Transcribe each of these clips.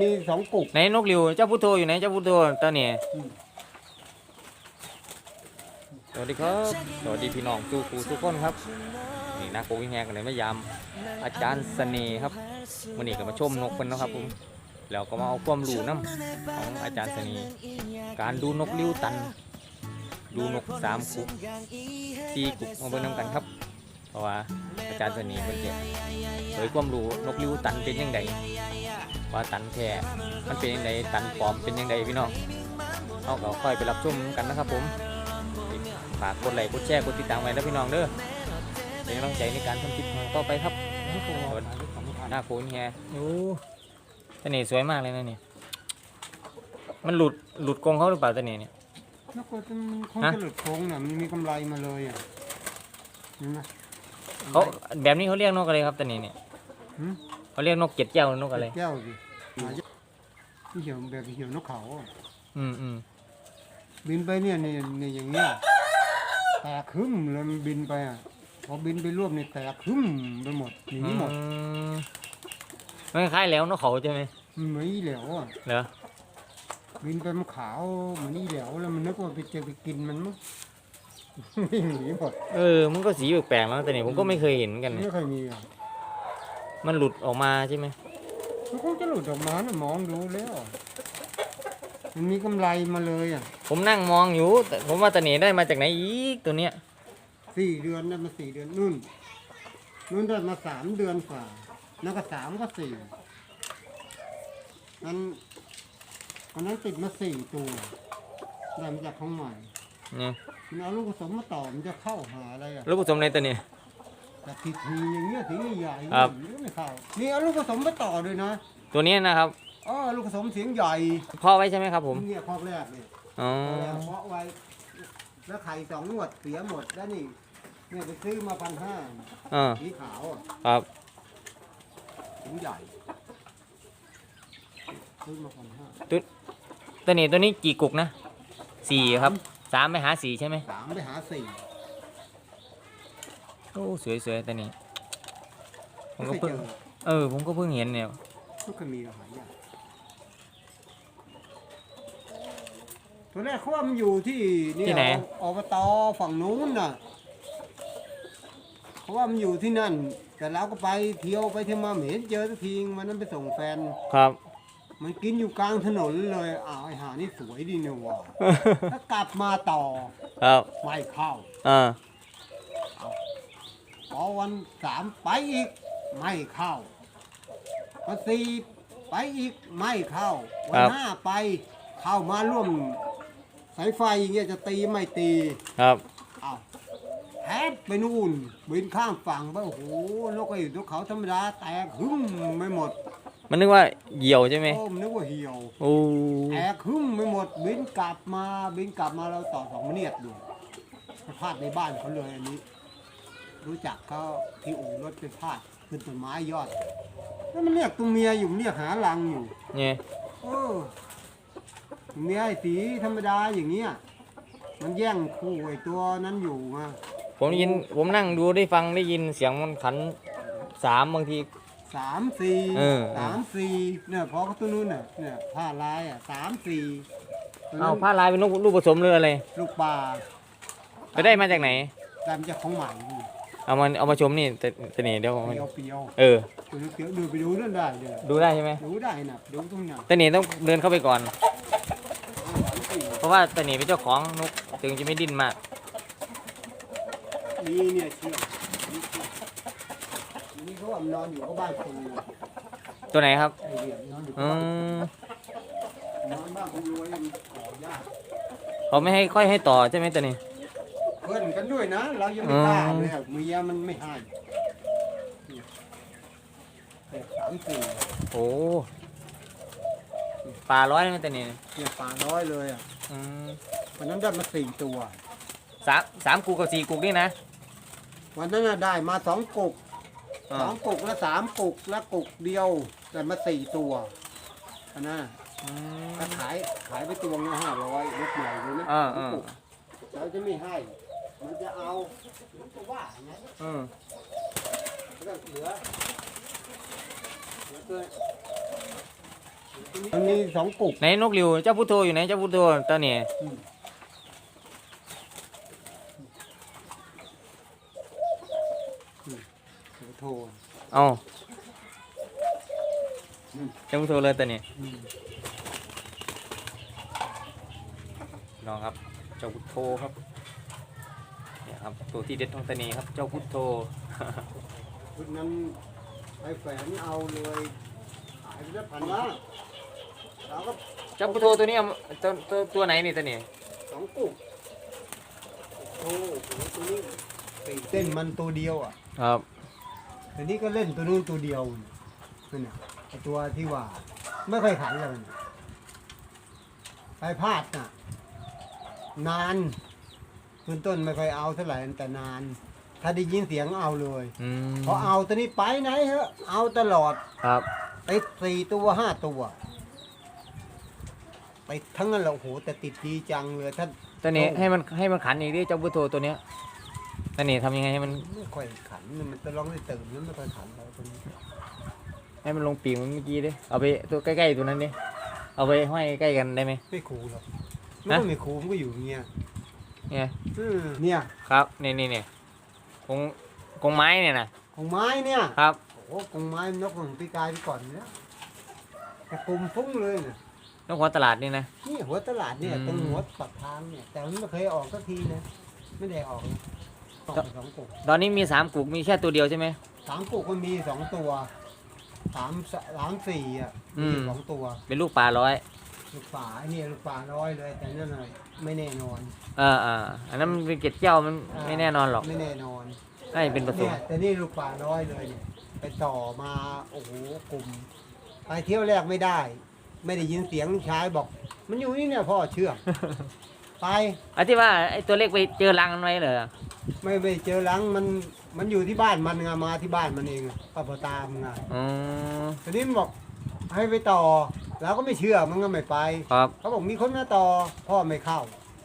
มีสองกุก ไหนนกริวเจ้าพุทโธอยู่ไหนเจ้าพุทโธตอนนี้อืม สวัสดีครับสวัสดีพี่น้องทุกผู้ทุกคนครับนี่นักโกวิ่งแฮกันเลยมายามอาจารย์เสน่ห์ครับวันนี้ก็มาชมนกเป็นนาะครับผมแล้วก็มาเอาความรู้น้ำของอาจารย์เสน่ห์การดูนกริ้วตัน ดูนกสามกุกสี่กุกมาเบิ่งนำกันครับ ราะว่าอาจารย์เสน่ห์เป็นเด็กเผยความรู้นกริ้วตันเป็นยังไงว่าตันแท้มันเป็นยังไงตันปลอมเป็นยังไงพี่น้องเอาก็ค่อยไปรับชมกันนะครับผมฝากกดไลค์กดแชร์กดติดตามไว้แล้วพี่น้องเด้อเป็นกำลังใจในการทำคลิปของต่อไปครับหน้าโคนแฮโอ้เสน่ห์สวยมากเลยนะเนี่ยมันหลุดหลุดกรงเขาหรือเปล่าเสน่ห์เนี่ยแล้วก็จะคงจะหลุดโค้งน่ะมันมีกำไรมาเลยอะเห็นไหม เขาแบบนี้เขาเรียกนกอะไรครับเสน่ห์เนี่ยหืม เขาเรียกนกเกล็ดแก้วนกอะไร แก้วสิหาที่เหี่ยวแบบเหี่ยวนกเขาอะอืมอืมบินไปเนี่ยเนี่ยเนี่ยอย่างเงี้ยแตกครึ้มเลยมันบินไปอะพอบินไปรวบเนี่ยแตกครึ้มไปหมดหนีหมดอืมมันคล้ายๆแล้วนกเขาใช่ไหมมันเหมือนอีเหลวอะเหรอบินไปมันขาวเหมือนอีเหลวแล้วมันนึกว่าไปเจอไปกินมันมั้ง วิ่งหนีหมดเออ มันก็สีแปลกๆแล้วแต่เนี่ยผมก็ไม่เคยเห็นเหมือนกันไม่เนี่ยเคยมีอะมันหลุดออกมาใช่ไหมมันคงจะหลุดออกมานะมองดูแล้วมันมีกำไรมาเลยอะผมนั่งมองอยู่แต่ผมว่าตะเหน่ได้มาจากไหนอีกตัวเนี้ยสี่เดือนได้มาสี่เดือนนู่นนู่นได้มาสามเดือนกว่า แล้วก็สามก็สี่นั้นวันนั้นติดมาสี่ตัวได้มาจากของใหม่เนี่ย มันเอาลูกผสมมาต่อมันจะเข้าหาอะไรอะลูกผสมในตัวเนี้ยแต่ทีทีอย่างเงี้ยทีใหญ่ๆครับ ไม่เข้านี่เอาลูกผสมมาต่อด้วยนะตัวเนี้ยนะครับอ๋อลูกผสมเสียงใหญ่พ่อไว้ใช่ไหมครับผมเนี่ยคอกแรกเนี่ยอ๋อเพาะไว้ แล้วไข่สองงวดเสียหมดแล้วนี่เนี่ยไปซื้อมาพันห้าอ่าสีขาวอะครับถุงใหญ่ซื้อมาพันห้าตัวนี้ตัวนี้กี่กุกนะสี่ครับ สามไปหาสี่ใช่ไหมสามไปหาสี่โอ้สวยๆตัวนี้ผมไม่ก็เคยเพิ่งเจอเออผมก็เพิ่งเห็นเนี่ยไม่เคยมีหายากตัวแรกเขาว่ามันอยู่ที่เนี่ยอบตฝั่งนู้นน่ะเขาว่ามันอยู่ที่นั่น แต่เราก็ไปเที่ยวไปเที่ยวมาไม่เห็นเจอสักทีมันนั้นไปส่งแฟนครับ มันกินอยู่กลางถนนเลยอ้าวไอ้หานี่สวยดีเนี่ยว่ะถ้ากลับมาต่อครับไม่เข้าอ่าพอวันสามไปอีกไม่เข้าวันสี่ไปอีกไม่เข้าวันห้าไปเข้ามาร่วมสายไฟอย่างเงี้ยจะตีไม่ตีครับอ้าวแฮดไปนู่นบินข้ามฝั่งไปโอ้โหนกไอ้นกเขาธรรมดาแตกหึ่มไม่หมด มันนึกว่าเหยี่ยวใช่ไหมโอ้มนนึกว่าเหี่ยวโอ้แตกหึ่มไม่หมดบินกลับมาบินกลับมาเราต่อสองเนียดดูพลาดในบ้านเขาเลยอันนี้ รู้จักเขาที่อู่รถเป็นพลาดขึ้นต้นไม้ยอดแล้วมันเรียกตัวเมียอยู่มันเรียกหารังอยู่เนี่ยเออเมียไอ้สีธรรมดาอย่างเงี้ยมันแย่งคู่ไอ้ตัวนั้นอยู่มาผมได้ยินผมนั่งดูได้ฟังได้ยินเสียงมันขันสามบางที สามสี่เออ สามสี่เนี่ยพอเขาตัวนู้นน่ะเนี่ยผ้าลายอะสามสี่ตัวนั้เอานผ้าลายเป็นลูกลูกผสมเลยอะไรลูกปลาไปได้มาจากไหนได้มาจากของใหม่นี่เอามาเอามาชมนี่แต่แต่นี่เดี๋ยวผมเปียวเปียวเออ ตัวนี้เปียวดูไปดูนั่นได้เลยดูได้ใช่ไหมดูได้น่ะดูตรงนั้นแต่นี่ต้องเดินเข้าไปก่อน สามสี่เพราะว่าแต่นี่เป็นเจ้าของนกถึงจะไม่ดิ้นมากนี่เนี่ยเชือกนี่เชือกนี่เขา ว่ามันนอนอยู่ก็บ้านคนรวยตัวไหนครับไอ้เหรียญนอนอยู่อืบ้านมนอนบ้านคนรวยมันขอยากเขาไม่ให้ค่อยให้ต่อใช่ไหมตัวนี้ เพื่อนกันด้วยนะ เรายังไม่กล้าเลยอะเมียมันไม่ให้เนี่ยแปดสามสี่โอ้ปลาร้อยไหมตัวนี้เนี่ยปลาน้อยเลยอะอืมวันนั้นได้มาสี่ตัว สามสามกุกกับสี่กุกนี่นะ วันนั้นน่ะได้มาสองกุกอ่า สองกุกแล้วสามกุกแล้วกุกเดียวแต่มาสี่ตัวอันนั้นน่ะอืม ถ้าขายขายไปตัวละห้าร้อยยกใหญ่เลยนะอ่าสองอ่า กุกเราจะไม่ให้ มันจะเอามันจะว่าไงอืมแล้วก็เหลือเหลือเกินมันมีสองกุก ไหนนกหลิวเจ้าพุทโธอยู่ไหนเจ้าพุทโธตอนนี้ขอโทร เอาอืมเจ้าพุทโธเลยตอนนี้อืมน้องครับ เจ้าพุทโธครับเนี่ยครับ ตัวที่เด็ดของตานีครับ เจ้าพุทโธชุดนั้นไปแฝงเอาเลยขายไปได้พันละเราก็เจ้าพุทโธตัวนี้เอาตัวตัวตัวไหนนี่ตานีสองกุกโอ้โหตัวนี้ตีเต้นมันตัวเดียวอะครับ ทีนี้ก็เล่นตัวนู้นตัวเดียวนั่นน่ะไอตัวที่ว่า ไม่ค่อยขันเลยน่ะไปพลาดน่ะ นานขึ้นต้นไม่ค่อยเอาเท่าไหร่แต่นาน ถ้าได้ยินเสียงเอาเลยอืมพอเอาตัวนี้ไปไหนเหอะเอาตลอด ครับ ติดสี่ตัวห้าตัวติดทั้งนั้นแหละโอ้โหแต่ติดดีจังเลยท่าน ตัวนี้โอ้ ให้มันให้มันขันอีกดิเจ้าพุทโธตัวเนี้ย ตานีทำยังไงให้มันไม่ค่อยขันมันจะร้องได้ตื่นมันไม่ค่อยขันเราตัวนี้ให้มันลงปีกเหมันเมื่อกี้ดิเอาไปตัวใกล้ๆตัวนั้นดิเอาไปห้อยใกล้กันได้ไหม ไม่คูลหรอกนะมันก็ไม่คูลมันก็อยู่อย่างเงี้ยเนี่ย อืมเนี่ยครับนี่นี่นี่กงกงไม้เนี่ยนะของไม้เนี่ยครับ โอ้โหของไม้นกของปีกายไปก่อนเนี่ยแต่กลุ่มฟุ้งเลยเนี่ยนกหัวตลาดนี่นะ นี่หัวตลาดเนี่ยอืม ตรงหัวปากทางเนี่ยแต่มันไม่เคยออกสักทีนะไม่ได้ออกนะ ออกไปสองกุกตอนนี้มีสามกุกมีแค่ตัวเดียวใช่ไหม สามกุกมันมีสองตัวสามสสามสี่อะอืมีม สองตัวเป็นลูกปลาร้อยลูกป่าไอ้เนี่ยลูกป่าร้อยเลย แต่นั่นน่ะไม่แน่นอนเออเอออันนั้นมันเป็นเกล็ดเจ้ามันไม่แน่นอนหรอกไม่แน่นอนน่าจะเป็นผสเนี่มยแต่นี่ลูกป่าน้อยเลยเนี่ยไปต่อมาโอ้โหกลุ่มไปเที่ยวแรกไม่ได้ ไม่ได้ยินเสียงลูกชายบอก มันอยู่นี่เนี่ยพ่อเชื่อ ไป อันที่ว่าไอ้ตัวเล็กไปเจอรังมันไว้เหรอ ไม่ไปเจอหลังมันมันอยู่ที่บ้านมันไงมาที่บ้านมันเองป้าพอตามไงอ๋อทีนี้มันบอกให้ไปต่อเราก็ไม่เชื่อมันก็ไม่ไปครับเขาบอกมีคนมาต่อพ่อไม่เข้า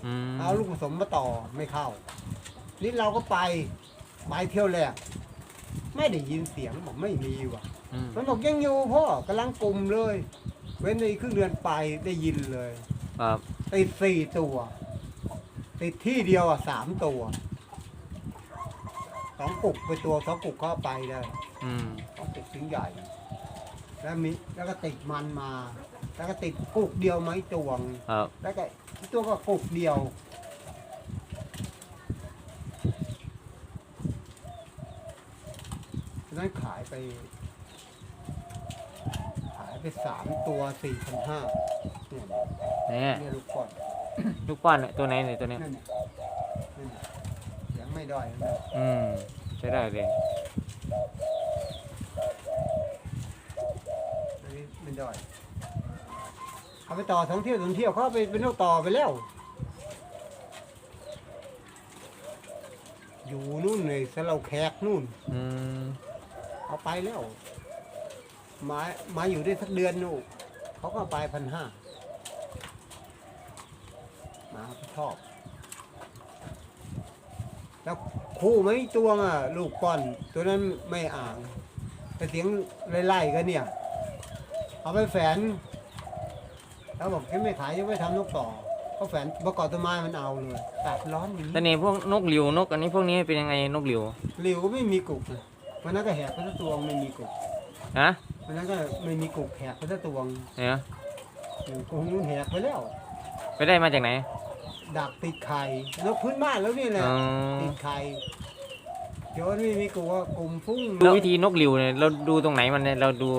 อืมเอาลูกผสมมาต่อไม่เข้า นี่เราก็ไปไปเที่ยวแรกไม่ได้ยินเสียงบอกไม่มีว่ะ อืมมันบอกยังอยู่พ่อกำลังกลุ่มเลย เว้นในครึ่งเดือนไปได้ยินเลย ครับติดสี่ตัว ติดที่เดียวอะสามตัว สองกุกไปตัวสองกุกเข้าไปได้อืมสองกุกถึงใหญ่ แล้วมีแล้วก็ติดมันมา แล้วก็ติดกุกเดียวไหมตวง ครับแล้วก็อีกตัวก็กุกเดียว นั้นขายไป ขายไปสามตัวสี่พันห้าเนี่ยเนี่ยเนี่ยลูกก่อน ลูกป้อนเนี่ยตัวไหนเนี่ยตัวเนี้ยนั่นเนี่ยนั่นเนี่ยยัง ไม่ด้อยนะอืมใช้ได้เลยอันนี้ไม่ด้อยเอาไปต่อท่องเที่ยวท่องเที่ยวเขาเอาไปเป็นนกต่อไปแล้ว อยู่นู่นเลยสะเราแขกนู่น อืมเอาไปแล้ว มามาอยู่ได้สักเดือนนู่นเขาก็เอาไปพันห้ามาเขาชอบ แล้วคู่ไหมตัวอะลูกก้อน ตัวนั้นไม่อ่างแต่เสียงไล่ๆกันเนี่ย เอาไปแฝนแล้วบอกแค่ไม่ขายยังไม่ทำนกต่อเขาแฝนประกอบต้นไม้มันเอาเลยตัดร้อนอย่างแต่นี้นี่พวกนกหลิวนกอันนี้พวกนี้เป็นยังไงนกหลิวหลิวก็ไม่มีกุกเลยวันนั้นก็แหกไปทั้งตัวไม่มีกุกฮะวันนั้นก็ไม่มีกุกแหกไปทั้งตัวเนี่ยอยู่คงแหกไปแล้ว ไปได้มาจากไหน ดักติดไข่นกพื้นบ้านแล้วนี่แหละอ๋อ ติดไข่เดี๋ยวไม่มีกุกว่ากลุ่มฟุ้งแล้ววิธีนกหลิวเนี่ยเราดูตรงไหนมันเนี่ยเราดู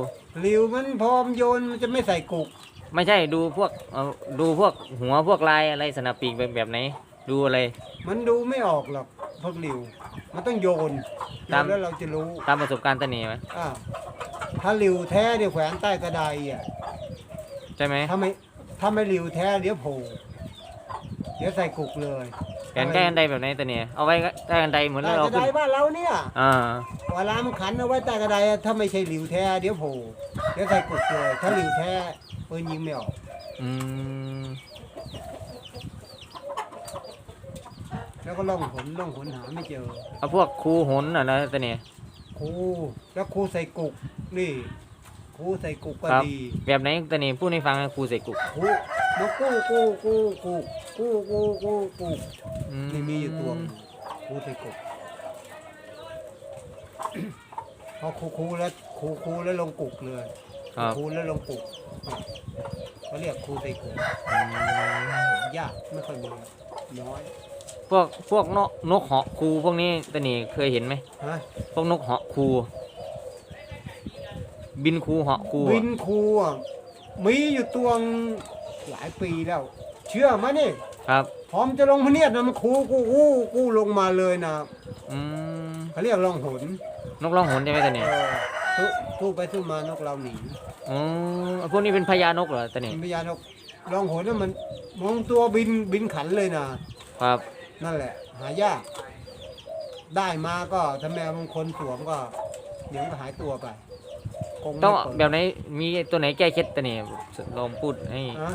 หลิวมันพอมนโยนมันจะไม่ใส่กุกไม่ใช่ดูพวกเอ่อดูพวกหัวพวกลายอะไรสนับปีกแบบแบบไหน ดูอะไร มันดูไม่ออกหรอกพวกหลิว มันต้องโยนโยตาม นแล้วเราจะรู้ตามประสบการณ์ตานีไหมอ่าถ้าหลิวแท้เดี๋ยวแขวนใต้กระไดอะใช่ไหมถ้าไม่ถ้าไม่หลิวแท้เดี๋ยวโผล่เดี๋ยวใส่กุกเลยแขนใกล้กันไดแบบไหนตานีเอาไว้ใกล้กันไดเหมือนใต้เรากระขึ้ไดนบ้านเราเนี่ยอ่าเวลามันขันเอาไว้ใต้กระไดอะถ้าไม่ใช่หลิวแท้เดี๋ยวโผล่เดี๋ยวใส่กุกเลย ถ้าหลิวแท้ปืนยิงไม่ออกอืมแล้วก็ล่องหนล่องหนหาไม่เจอเอาพวกคูหนอะนะตานีครูแล้วครูใส่กุกนี่ครูคูใส่กุกก็ครับ ดีแบบไหนตะนี่พูดให้ฟังนะครูใส่กุกคู นกกู้กู้กู้กู้กู้กู้กู้กู้อืนี่มีอยู่ตัวหนึ่งคูใส่กุกพอคูคูแล้วคูคูแล้วลงกุกเลยครับคูแล้วลงกุกเขาเรียกคูใส่กุกอืมยากไม่ค่อยมีน้อยพวกพวกนกนกเหาะครูพวกนี้ตะนี่เคยเห็นไหมฮะพวกนกเหาะครูบินครูเหาะครูบินคูอะมีอยู่ตัว หลายปีแล้ว เชื่อไหมนี่ครับพร้อมจะลงพะเนียดนะมันคูกูกู้กู้ลงมาเลยนะอืมเขาเรียกล่องหนนกร้องหนใช่ไหมตะนี่เออสู้สู้ไปสู้มานกเราหนีอ๋อพวกนี้เป็นพญานกเหรอตะนี่พญานกล่องหนน่ะมันมองตัวบินบินขันเลยนะครับ นั่นแหละ หายาก ได้มาก็ถ้าแมวบางคนสวมก็เดี๋ยวก็หายตัวไปคงไม่ต้องเปิดแบบไหนมีตัวไหนแก้เคล็ดตะนี่ลองพูดให้ ฮะ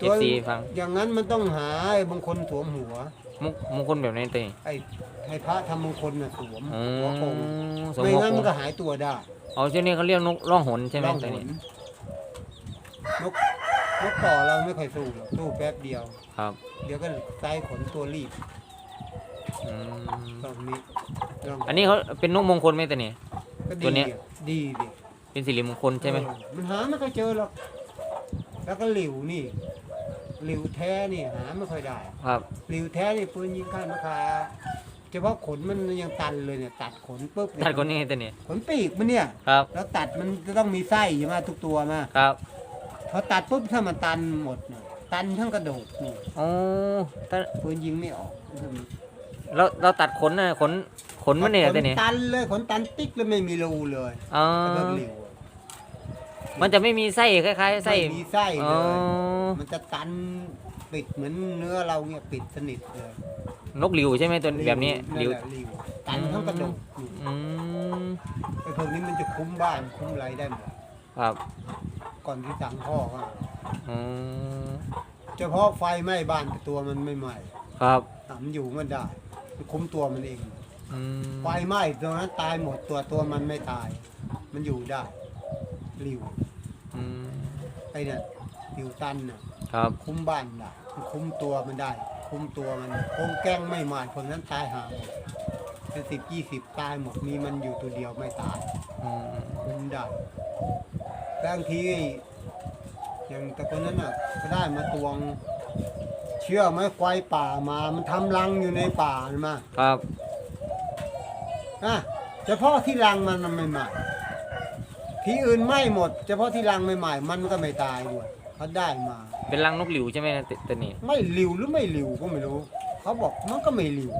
เอฟซีฟังอย่างนั้นมันต้องหาไอ้บางคนสวมหัวมุกมงคลแบบไหนตะนี่ไอ้ให้พระทำมงคลน่ะสวมอ๋อหัวคงสมไม่หัวงั้นโคมันงก็หายตัวได้อ๋อเจ้านี่เขาเรียกนกร้องหนใช่ไหมล่องตะหนี่นนกนกต่อเราไม่ค่อยสู้หรอกสู้แป๊บเดียว ครับเดี๋ยวก็ไส้ขนตัวรีบอืมตอนนี้ลองอันนี้เขาเป็นนกมงคลไหมตะนี่ ก็ตัวเนี้ยดีดิเป็นสิริมงคลใช่ไหมเออมันหาไม่ค่อยเจอหรอก แล้วก็หลิวนี่ หลิวแท้นี่หาไม่ค่อยได้ ครับหลิวแท้นี่ปืนยิงข้ามราคาเฉพาะขนมันยังตันเลยเนี่ย ตัดขนปุ๊บเยตัดคนยังไงตะนี่ขนปีกมันเนี่ย ครับ แล้วตัดมันจะต้องมีไส้ใช่ไหมทุกตัวมาครับพอตัดปุ๊บถ้ามันตันหมดเนี่ยตันทั้งกระดูกนี่อ๋อถ้าปืนยิงไม่ออกเราเราตัดขนนะขนขนมันเนี่ยขตะนี่ตันเลยขนตันติ๊กเลยไม่มีรูเลยอ๋อแต่เพิ่งหลิวอะ มันจะไม่มีไส้คล้ายๆไส้ ไม่มีไส้อ๋เลอ ย มันจะตันปิดเหมือนเนื้อเราเนี่ยปิดสนิทเลยนกหลิวใช่ไหมตัวแบบนี้หลิวนั่นแหละหลิวตันทั้งกระดูกนี่อืมไอ้พวกนี้มันจะคุ้มบ้านคุ้มอะไรได้หมดครับก่อนที่สั่งพ่อก็อืมเฉพาะไฟไหม้บ้านแต่ตัวมันไม่ไหม้ครับอะมันอยู่มันได้มันคุ้มตัวมันเอง อืมไฟไหม้ตัวนั้นตายหมดตัวตัวมันไม่ตาย มันอยู่ได้หลิว อืมไอ้เนี่ยหลิวตันน่ะครับคุ้มบ้านได้มันคุ้มตัวมันได้ คุ้มตัวมันคงแกล้งไม่หมายคนนั้นตายหาหมดเป็นสิบยี่สิบตายหมดมีมันอยู่ตัวเดียวไม่ตาย อืมคุ้มได้บางทีอย่างแต่คนนั้นน่ะ ก็ได้มาตวง เชื่อไหมควายป่ามา มันทำรังอยู่ในป่าเห็นไหมาครับอะเฉพาะที่รังมันมันไม่ใหม่ ที่อื่นไม่หมด เฉพาะที่รังไม่ใหม่มันก็ไม่ตายด้วยเขาได้มา เป็นรังนกหลิวใช่ไหมตตัวนี้ไม่หลิวหรือไม่หลิวก็ไม่รู้ เขาบอกมันก็ไม่หลิว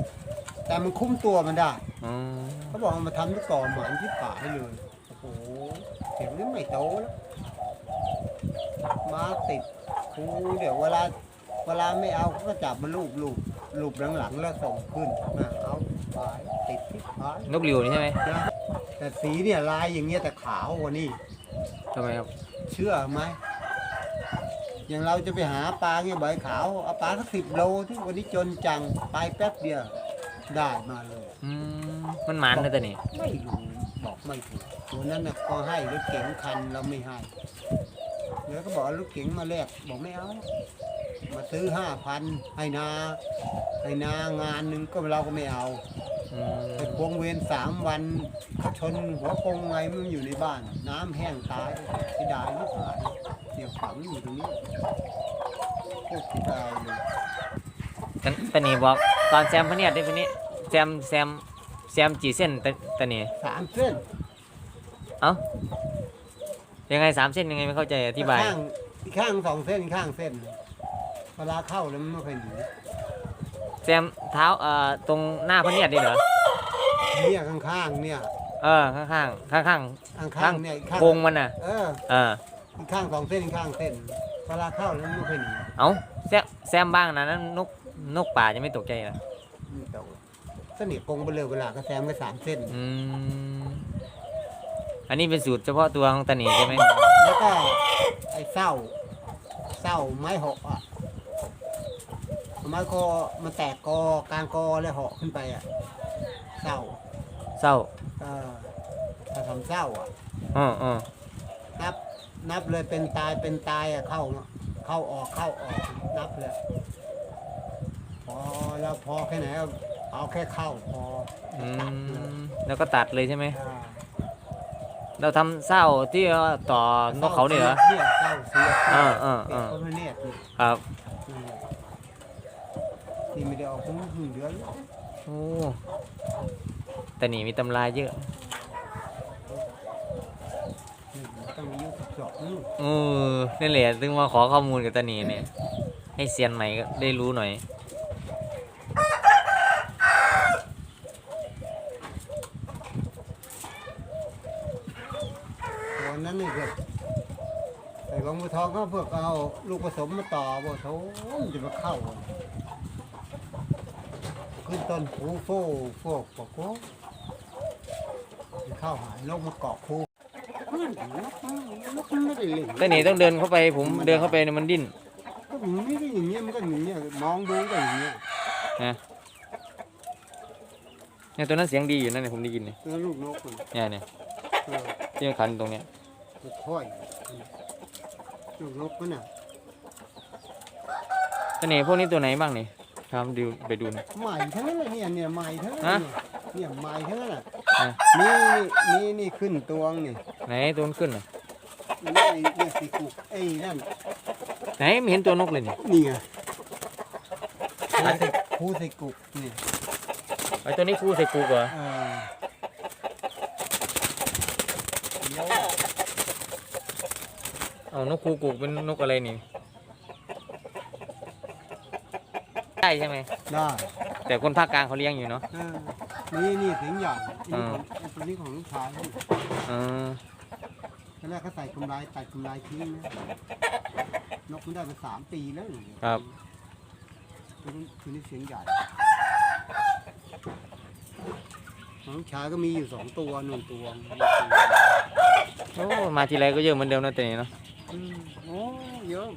แต่มันคุ้มตัวมันได้ อ๋อเขาบอกเอามาทำที่ก่อหมานที่ป่าให้เลย โอ้โหเสียงนี้ไม่โตแล้ว มาติดครูเดี๋ยวเวลาเวลาไม่เอาเขาก็จับมาลูบลูบลูบหลังๆแล้วส่งขึ้นนะเอาปลายติดที่ปลายนกหลิวนี่ใช่ไหม นะ แต่สีเนี่ยลายอย่างเงี้ยแต่ขาวกว่านี่ทำไมครับ เชื่อไหมอย่างเราจะไปหาปลาเงี้ยใบขาวเอาปลาสักสิบโลที่วันนี้จนจังไปแป๊บเดียวได้มาเลย อืมมันหมานนะตัวนี้ไม่รู้บอกไม่ถูกตัวนั้นน่ะก็ให้รถเก๋งคันเราไม่ให้แล้วก็บอกเอารถเก๋งมาแลกบอกไม่เอา มาซื้อห้าพันให้นาให้นางานหนึ่งก็เราก็ไม่เอาอืม ไปควงเวรสามวันเขาชนหัวกงไงมันอยู่ในบ้าน น้ำแห้งตายเสียดายนิดหน่อยเดี๋ยวฝังอยู่ตรงนี้โคตรเสียดายเลยตันตัวนี้บอกตอนแซมพะเนียดได้พะนี้แซมแซมแซมจีเส้นตัวตัวนี้ สามเส้นเอ้ายังไงสามเส้นยังไงไม่เข้าใจอธิบาย ข้างอีกข้างสองเส้นอีกข้างเส้นเวลาเข้าแล้วมันไม่ค่อยหนีแซมเท้าเอ่อตรงหน้าพะเนียดนี่เหรอเนี่ยข้างๆเนี่ยเออข้างข้างข้างข้างข้างข้างๆเนี่ยอีกข้างโครงมันน่ะเออเอออีกข้างสองเส้นอีกข้างเส้นเวลาเข้าแล้วมันไม่ค่อยหนีเอ้าแซมแซมบ้างนะนั้นนกนกป่าจะไม่ตกใจเหรอมันโตเสนียกงไปเลยเวลาก็แซมไปสามเส้น อืมอันนี้เป็นสูตรเฉพาะตัวของตาหนีใช่ไหมแล้วก็ไอ้เศร้าเศร้าไม้หอกอะ ไม้คอมันแตกกอกลางกอแล้วเหาะขึ้นไปอะเศร้าเศร้าเออถ้าทำเศร้าอะอ๋ออ๋อนับนับเลยเป็นตายเป็นตายอะเข้ามาเข้าออกเข้าออกนับเลยพอแล้วพอแค่ไหนก็เอาแค่เข้าพออืมแล้วก็ตัดเลยใช่ไหม อ่าเราทำเศร้าที่ว่าต่อนกเขาเนี่ยเหรอเนี่ยเศร้าเสียอ่าอ่าเสียอ่าพระเนตรนี่ ครับ นี่ไม่ได้ออกทั้งหนึ่งเดือนแล้วโอ้แต่นี่มีตำราเยอะนี่ต้องมียุคจอบนู่นเออนี่นแหละถึงมาขอข้อมูลกับตานีเนี่ย ให้เซียนใหม่ก็ได้รู้หน่อยตัวนั้นนี่เกิดไอ้บางบัวทองก็เพื่อเอาลูกผสมมาต่อบ่โถมันจะมาเข้าอะ ขึ้นต้นผูโฟโฟกปอกโกจะเข้าหายนกมาเกาะผูนกนกมันไม่ได้เล่นแต่นี่ต้องเดินเข้าไปผมเดินเข้าไปเนี่ยมันดิ้นก็มันไม่ได้อย่างเงี้ยมันก็อย่างเงี้ยมองดูก็อย่างเงี้ยเนี่ยตัวนั้นเสียงดีอยู่นั่นเนี่ยผมได้ยินเนี่ยแล้วลูกนกมันเนี่ยเนี่ยเออที่มันคันตรงเนี้ยมันค่อยลูกนกมันน่ะแต่นี่พวกนี้ตัวไหนบ้างนี่ ครับดูไปดูหน่อยใหม่ทั้งนั้นเลยเนี่ยเนี่ยใหม่ทั้งนั้นฮะเนี่ยเนี่ยใหม่ทั้งนั้นน่ะอะนี่นี่นี่ขึ้นตวงนี่ไหนตัวมันขึ้นน่ะนี่นี่สีกุกไอ้นั่นไหนไม่เห็นตัวนกเลยนี่นี่ไงผู้ใส่ผู้ใส่กุกนี่ไอตัวนี้คู่ใส่กูเหรอเออเดี๋ยวเอานกคูกูเป็นนกอะไรนี่ ใช่ใช่ไหมได้แต่คนภาคกลางเขาเลี้ยงอยู่เนาะ เออนี่นี่เสียงใหญ่อ่านี่ของไอ้ตัวนี้ของลูกชายนี่เออ ตอนแรกเขาใส่กำไรตัดกำไรทิ้งนะนกมันได้มาสามปีแล้วนี่ครับ ตัวนี้ตัวนี้เสียงใหญ่ของลูกชายก็มีอยู่สองตัวหนึ่งตัวโอ้มาทีไรก็เยอะเหมือนเดิมนะแต่นี่เนาะ อืมโอ้เยอะ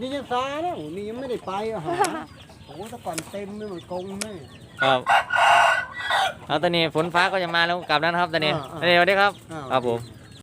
นี่ยังซาแล้วนี่ยังไม่ได้ไปอะหาโอ้แต่ก่อนเต็มเลยมันกงเลยครับเอาตอนนี้ฝนฟ้าก็จะมาแล้วกลับแล้วนะครับตอนนี้อ่าอ่าตอนนี้สวัสดีครับอ้าวครับผม